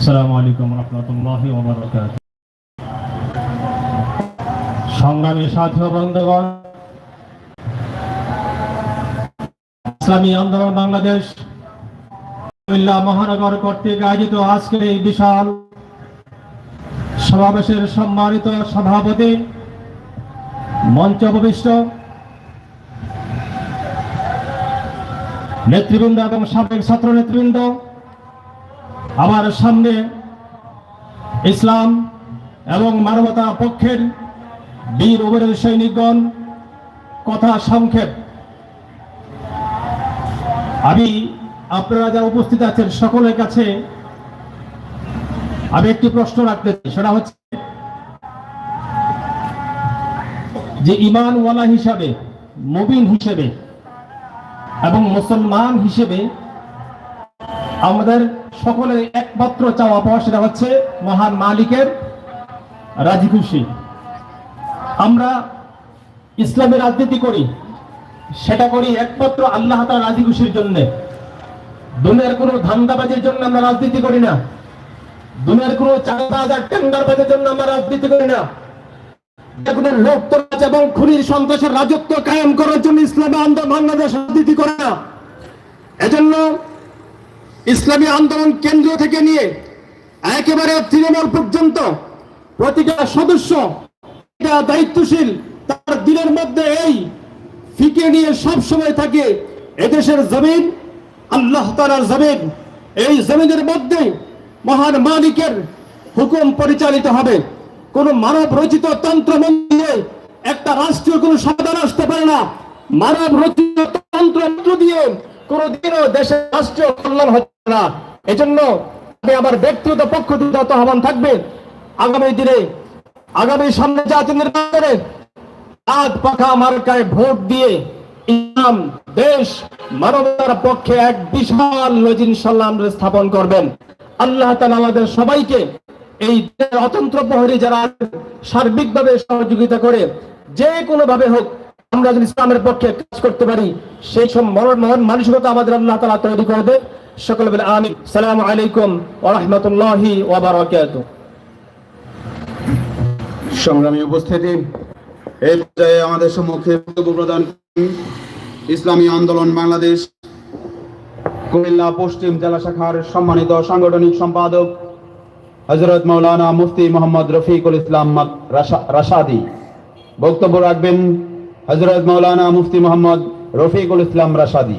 আসসালামু আলাইকুম রহমতুল্লাহ সংগ্রামী সাথী বন্ধুগণ, ইসলামী আন্দোলন বাংলাদেশ মহানগর কর্তৃক আয়োজিত আজকের এই বিশাল সমাবেশের সম্মানিত সভাপতি, মঞ্চ উপবিষ্ট নেতৃবৃন্দ এবং সাবেক ছাত্র নেতৃবৃন্দ আমার সামনে ইসলাম এবং মানবতা পক্ষের বীর অবরোধ সৈনিকগণ, কথা সংক্ষেপ। আমি আপনারা যারা উপস্থিত আছেন সকলের কাছে আমি একটি প্রশ্ন রাখতে চাই। সেটা হচ্ছে যে ইমানওয়ালা হিসাবে মুবিন হিসেবে এবং মুসলমান হিসেবে আমাদের সকলের একমাত্র চাওয়া পাওয়া সেটা হচ্ছে মহান মালিকের রাজি খুশি। আমরা ইসলামের রাজনীতি করি, সেটা করি একমাত্র আল্লাহ তার রাজি খুশির জন্য। দুনিয়ার কোনো ধান্দাবাজির জন্য আমরা রাজনীতি করি না। দুনিয়ার কোনো চাঁদাবাজ আর টেন্ডারবাজের জন্য আমরা রাজনীতি করি না। কোনো এবং রাজত্ব কায়েম করার জন্য ইসলামী আন্দোলন বাংলাদেশ রাজনীতি করে না। এজন্য ইসলামী আন্দোলন কেন্দ্র থেকে নিয়ে একেবারে তৃণমূল পর্যন্ত প্রতিটা সদস্য দায়িত্বশীল তার দিনের মধ্যে এই ফিকে নিয়ে সব সময় থাকে এদেশের জমিন, আল্লাহ তালার জমিন। এই জমিনের মধ্যে মহান মালিকের হুকুম পরিচালিত হবে। কোন মানব রচিত তন্ত্র মন্দিরে একটা রাষ্ট্রীয় কোন সমাধান আসতে পারে না। মানব রচিত তন্ত্র মন্ত্র দিয়ে কোনদিনও দেশের রাষ্ট্রীয় কল্যাণ হচ্ছে না আমার ব্যক্তিগত পক্ষ থেকে যত আহ্বান থাকবে, আগামী দিনে, আগামী সামনে জাতীয় নির্বাচনে পাখা মার্কায় ভোট দিয়ে ইসলাম, দেশ, মানবতার পক্ষে এক বিশাল সাল্লাম স্থাপন করবেন। আল্লাহ তালা আমাদের সবাইকে এই অতন্ত্র প্রহরী যারা সার্বিকভাবে সহযোগিতা করে, যে কোনো ভাবে হোক আমরা যদি ইসলামের পক্ষে কাজ করতে পারি, সেই সব মরণ মানসিকতা আমাদের আল্লাহ তালা তৈরি করে দেয়। সকলে আমি সালাম আলাইকুম ওরহমতুল্লাহি সংগ্রামী উপস্থিতি, এই পর্যায়ে আমাদের সম্মুখে প্রদান ইসলামী আন্দোলন বাংলাদেশ, কুমিল্লা পশ্চিম জেলা শাখার সম্মানিত সাংগঠনিক সম্পাদক হজরত মৌলানা মুফতি মোহাম্মদ রফিকুল ইসলাম রাশাদি। বক্তব্য রাখবেন হজরত মৌলানা মুফতি মোহাম্মদ রফিকুল ইসলাম রাশাদি।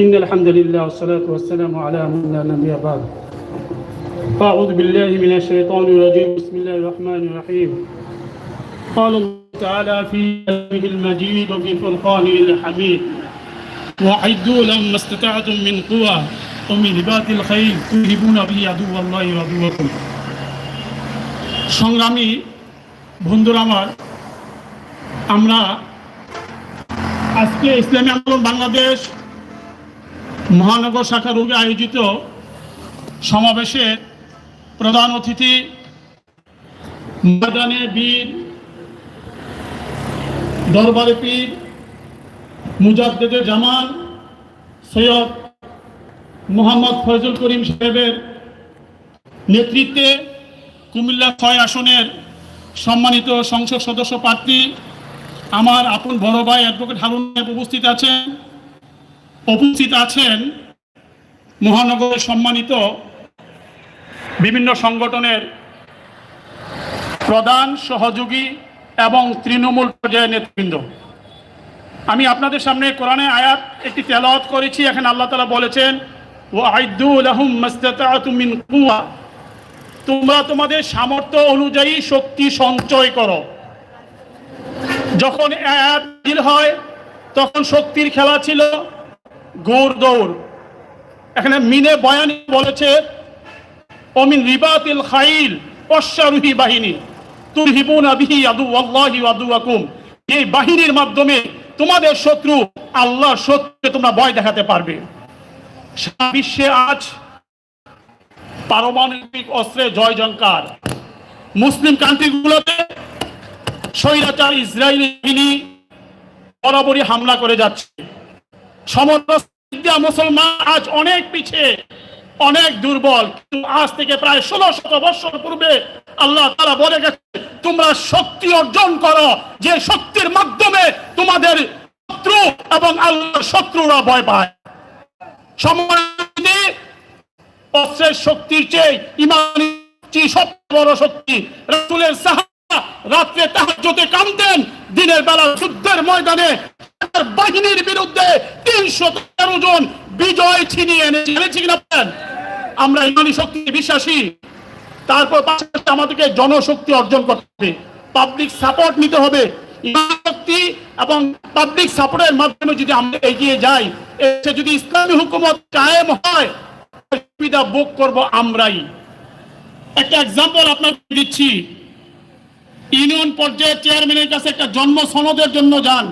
إن الحمد لله والصلاة والسلام على من لا نبي بعد أعوذ بالله من الشيطان الرجيم بسم الله الرحمن الرحيم قال الله تعالى في كلامه المجيد وفي فرقانه الحميد وأعدوا لهم ما استطعتم من قوة ومن رباط الخيل ترهبون به عدو الله وعدوكم সংগ্রামী বন্ধুরা আমার আমরা আজকে ইসলামী আন্দোলন বাংলাদেশ মহানগর শাখার রূপে আয়োজিত সমাবেশের প্রধান অতিথি ময়দানে বীর, দরবারে পীর মুজাদ্দেদে জামান সৈয়দ মোহাম্মদ ফয়জুল করিম সাহেবের নেতৃত্বে কুমিল্লা ছয় আসনের সম্মানিত সংসদ সদস্য প্রার্থী আমার আপন বড় ভাই অ্যাডভোকেট হারুন উপস্থিত আছেন। উপস্থিত আছেন মহানগরের সম্মানিত বিভিন্ন সংগঠনের প্রধান সহযোগী এবং তৃণমূল পর্যায়ের নেতৃবৃন্দ। আমি আপনাদের সামনে কোরআনে আয়াত একটি তেলাওয়াত করেছি, এখানে আল্লাহ তালা বলেছেন ও আইদুল আহম মিন কুয়া তোমরা তোমাদের সামর্থ্য অনুযায়ী শক্তি সঞ্চয় করো। যখন আয়াত হয়, তখন শক্তির খেলা ছিল দৌড়। এখানে মিনে বয়ানি বলেছে, অমিন রিবাতিল খাইল, অশ্বারোহী বাহিনী আবিহি আদু, আল্লাহি আদু আকুম। এই বাহিনীর মাধ্যমে তোমাদের শত্রু, আল্লাহর শত্রুকে তোমরা ভয় দেখাতে পারবে। সারা বিশ্বে আজ পারমাণবিক অস্ত্রে জয় জঙ্কার মুসলিম কান্ট্রিগুলোতে স্বৈরাচার ইসরায়েলি বরাবরই হামলা করে যাচ্ছে। সমগ্র মুসলমান আজ অনেক পিছিয়ে অনেক দুর্বল। কিন্তু আজ থেকে প্রায় ষোলো শত বছর পূর্বে আল্লাহ তারা বলে গেছে তোমরা শক্তি অর্জন করো, যে শক্তির মাধ্যমে তোমাদের শত্রু এবং আল্লাহর শত্রুরা ভয় পায়। সময় অস্ত্রের শক্তির চেয়ে ইমানি সবচেয়ে বড় শক্তি রাসূলের সাহাবা রাত্রে কাঁদতেন দিনের বেলা যুদ্ধের ময়দানে তার বাহিনীর বিরুদ্ধে তিনশো তেরো জন বিজয় ছিনিয়ে বলেন? আমরা ইমানি শক্তি বিশ্বাসী। তারপর পাশাপাশি আমাদেরকে জনশক্তি অর্জন করতে হবে। পাবলিক সাপোর্ট নিতে হবে। শক্তি এবং পাবলিক সাপোর্টের মাধ্যমে যদি আমরা এগিয়ে যাই এসে যদি ইসলামী হুকুমত কায়েম হয়, সুবিধা ভোগ করব আমরাই। একটা এক্সাম্পল আপনাকে দিচ্ছি। ইউনিয়ন পর্যায়ে চেয়ারম্যানের কাছে একটা জন্ম সনদের জন্য যান,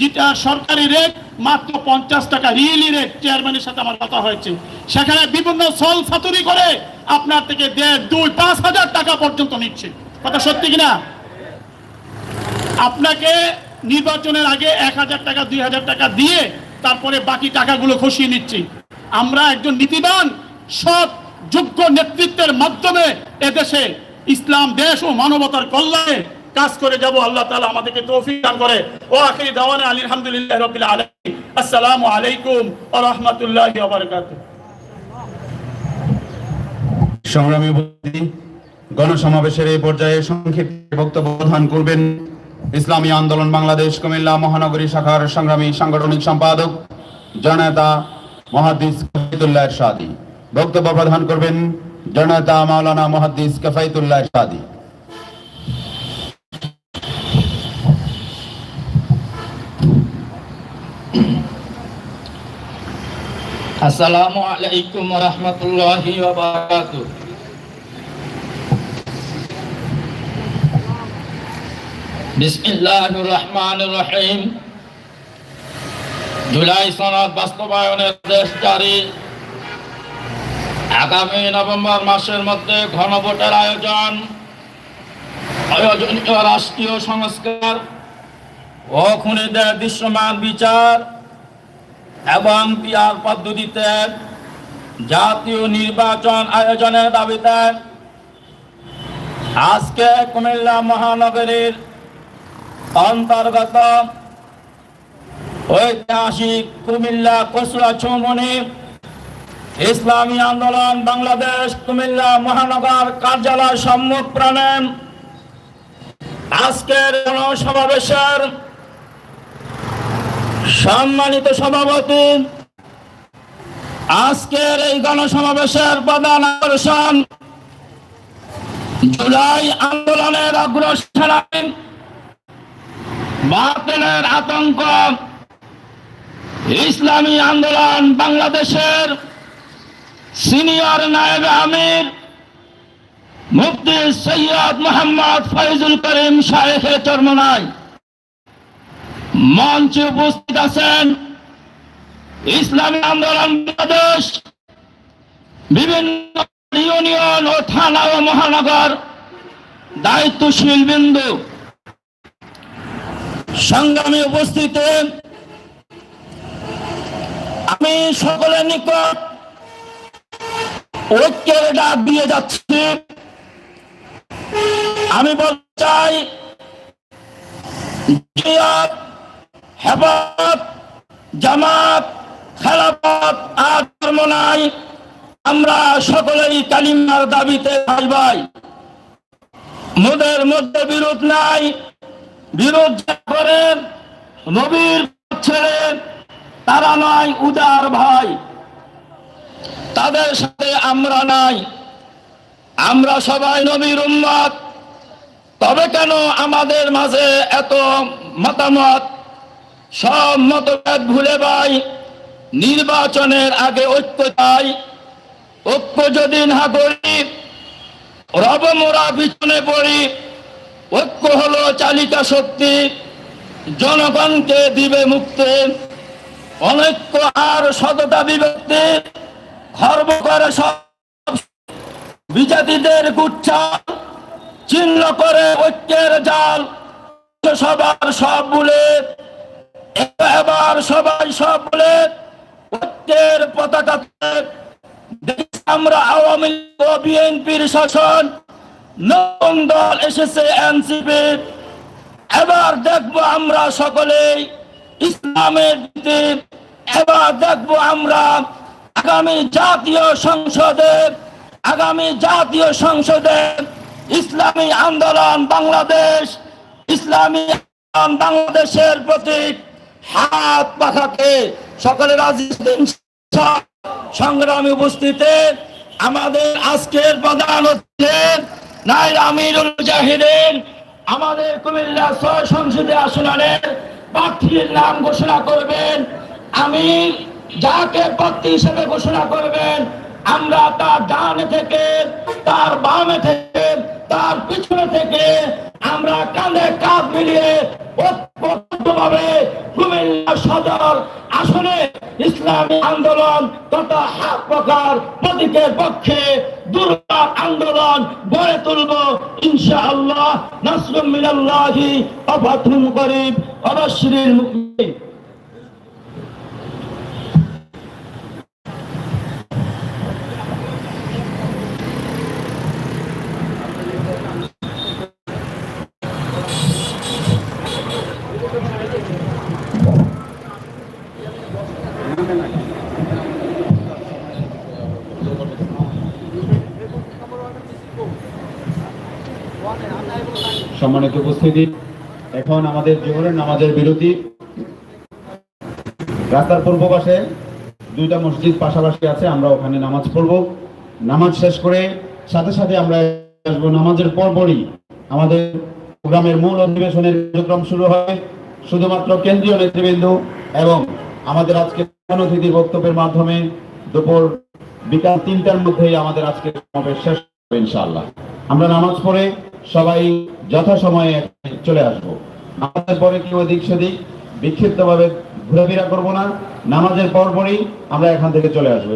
যেটা সরকারি রেট মাত্র পঞ্চাশ টাকা, রিয়েলি রেট চেয়ারম্যানের সাথে আমার কথা হয়েছে। সেখানে বিভিন্ন সল ফাতুরি করে আপনার থেকে দেড়, দুই, পাঁচ হাজার টাকা পর্যন্ত নিচ্ছে। কথা সত্যি কিনা? আপনাকে নির্বাচনের আগে এক হাজার টাকা, দুই হাজার টাকা দিয়ে তারপরে বাকি টাকাগুলো খসিয়ে নিচ্ছি। আমরা একজন নীতিবান, সৎ, যোগ্য নেতৃত্বের মাধ্যমে এদেশে ইসলাম, দেশ ও মানবতার কল্যাণে কাজ করে যাব। আল্লাহ তাআলা আমাদেরকে তৌফিক দান করে। ও আখিরি দাওয়ানা আলহামদুলিল্লাহ রাব্বিল আলামিন। আসসালামু আলাইকুম ওয়া রাহমাতুল্লাহি সংগ্রামী গণসমাবেশের এই পর্যায়ে সংক্ষিপ্ত বক্তব্য প্রদান করবেন ইসলামী আন্দোলন বাংলাদেশ কুমিল্লা মহানগরী শাখার সংগ্রামী সাংগঠনিক সম্পাদক জননেতা মহাদিস বক্তব্য প্রদান করবেন জননেতা মাওলানা মহাদিস কফাইতুল্লাহ এরশাদি আসসালামু আলাইকুম রহমতুল্লাহি বিসমিল্লাহির রহমানির রহিম। জুলাই সনদ বাস্তবায়নের দেশ জারি। আগামী নভেম্বর মাসের মধ্যে ঘনভোটের আয়োজন, আয়োজনীয় রাষ্ট্রীয় সংস্কার ও খুনিদের দৃশ্যমান বিচার এবং পিয়ার পদ্ধতিতে জাতীয় নির্বাচন আয়োজনের দাবিতে আজকে কুমিল্লা মহানগরীর অন্তর্গত ঐতিহাসিক কুমিল্লা কসুরা চৌমনি ইসলামী আন্দোলন বাংলাদেশ কুমিল্লা মহানগর কার্যালয় সম্মুখ প্রাণে আজকের সমাবেশের সম্মানিত সভাপতি, আজকের এই গণসমাবেশের প্রধান আকর্ষণ জুলাই আন্দোলনের অগ্রসরায় বাতিলের আতঙ্ক। ইসলামী আন্দোলন বাংলাদেশের সিনিয়র নায়েব আমির মুফতি সৈয়দ মোহাম্মদ ফয়জুল করিম শাহেখের চরমনায় মঞ্চে উপস্থিত আছেন ইসলামী আন্দোলন বাংলাদেশ, বিভিন্ন ইউনিয়ন ও থানা ও মহানগর দায়িত্বশীল বিন্দু। সংগ্রামী উপস্থিত। আমি সকলের নিকট ঐক্যের ডাক দিয়ে যাচ্ছি। আমি বলতে চাই হেফাজত, জামাত, খেলাফত আর ধর্ম নাই। আমরা সকলেই কালিমার দাবিতে ভাই ভাই মোদের মধ্যে বিরোধ নাই। বিরোধ করেন নবীর ছেড়ে তারা নয় উদার ভাই। তাদের সাথে আমরা নাই। আমরা সবাই নবীর উম্মত তবে কেন আমাদের মাঝে এত মতামত? সব মতভেদ ভুলে ভাই নির্বাচনের আগে ঐক্য চাই। ঐক্য যদি না করি রবমোরা পিছনে পড়ি। ঐক্য হলো চালিকা শক্তি। জনগণকে দিবে মুক্তি। অনৈক্য আর সততা বিভক্তি। খর্ব করে সব বিজাতিদের গুচ্ছা চিহ্ন করে ঐক্যের জাল। সবার সব বলে এবার সবাই সব বলে ঐক্যের পতাকা আমরা আওয়ামী লীগ ও বিএনপির শাসন। নতুন দল এসেছে এনসিপি। এবার দেখব আমরা সকলেই ইসলামের এবার দেখব আমরা আগামী জাতীয় সংসদে, আগামী জাতীয় সংসদে ইসলামী আন্দোলন বাংলাদেশ, ইসলামী বাংলাদেশের প্রতি হাত পাখাকে সকলে রাজি সংগ্রামী উপস্থিতে আমাদের আজকের প্রধান হচ্ছে নাইর আমিরুল জাহিদিন আমাদের কুমিল্লা ছয় সংসদে আসনের প্রার্থীর নাম ঘোষণা করবেন। আমি যাকে প্রার্থী হিসেবে ঘোষণা করবেন, আমরা তার ডানে থেকে, তার বামে থেকে, তার পিছনে থেকে আমরা কাঁধে কাঁধ মিলিয়ে কুমিল্লা সদর আসনে ইসলামী আন্দোলন তথা হাত প্রকার প্রতীকের পক্ষে আন্দোলন গড়ে তুলব। ইনশাআল্লাহ নাসরুম মিনাল্লাহি অফাতুন করিব অবশ্যির মুমিন। সম্মানিত উপস্থিতি। এখন আমাদের জীবনের নামাজের বিরতি। রাস্তার পূর্ব পাশে দুইটা মসজিদ পাশাপাশি আছে, আমরা ওখানে নামাজ পড়ব। নামাজ শেষ করে সাথে সাথে আমরা আসব। নামাজের পরপরই আমাদের প্রোগ্রামের মূল অধিবেশনের কার্যক্রম শুরু হয়। শুধুমাত্র কেন্দ্রীয় নেতৃবৃন্দ এবং আমাদের আজকে প্রধান অতিথির বক্তব্যের মাধ্যমে দুপুর বিকাল তিনটার মধ্যেই আমাদের আজকে সমাবেশ শেষ হবে ইনশাআল্লাহ। আমরা নামাজ পড়ে সবাই যথাসময়ে চলে আসব। আমাদের পরে কেউ দিক সেদিক বিক্ষিপ্তভাবে ঘোরাফেরা করব না। নামাজের পর পরই আমরা এখান থেকে চলে আসব